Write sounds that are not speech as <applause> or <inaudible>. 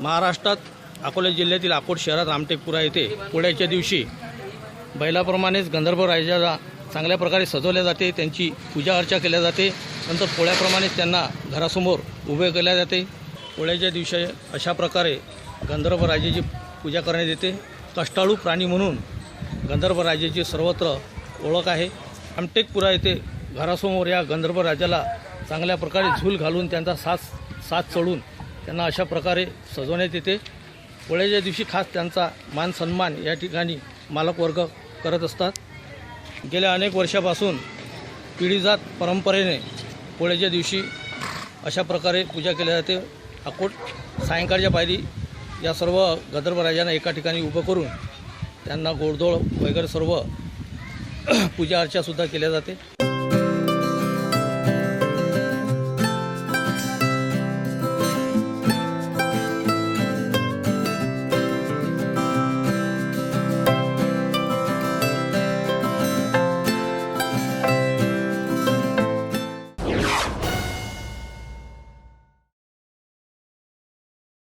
महाराष्ट्रात अकोला जिल्ह्यातील अकोट शहरात रामटेकपुरा येथे पोळ्याच्या दिवशी बैलाप्रमाणेच गंधर्व राजाला चांगल्या प्रकारे सजवल्या जाते त्यांची पूजा अर्चा केल्या जाते नंतर पोळ्याप्रमाणेच त्यांना घरासमोर उभे केल्या जाते. पोळ्याच्या दिवशी अशा प्रकारे गंधर्व राजाची पूजा करण्यात येते. कष्टाळू प्राणी म्हणून गंधर्व राजाची सर्वत्र ओळख आहे. रामटेकपुरा येथे घरासमोर या गंधर्व राजाला चांगल्या प्रकारे झूल घालून त्यांचा साथ साथ चढून त्यांना अशा प्रकारे सजवण्यात येते. पोळ्याच्या दिवशी खास त्यांचा मान सन्मान या ठिकाणी मालकवर्ग करत असतात. गेल्या अनेक वर्षापासून पिढीजात परंपरेने पोळ्याच्या दिवशी अशा प्रकारे पूजा केली जाते. अकोट सायंकाळच्या पायरी या सर्व गदर्भ राजांना एका ठिकाणी उभं करून त्यांना गोडधोड वगैरे सर्व <clears throat> पूजा अर्चासुद्धा केल्या जाते.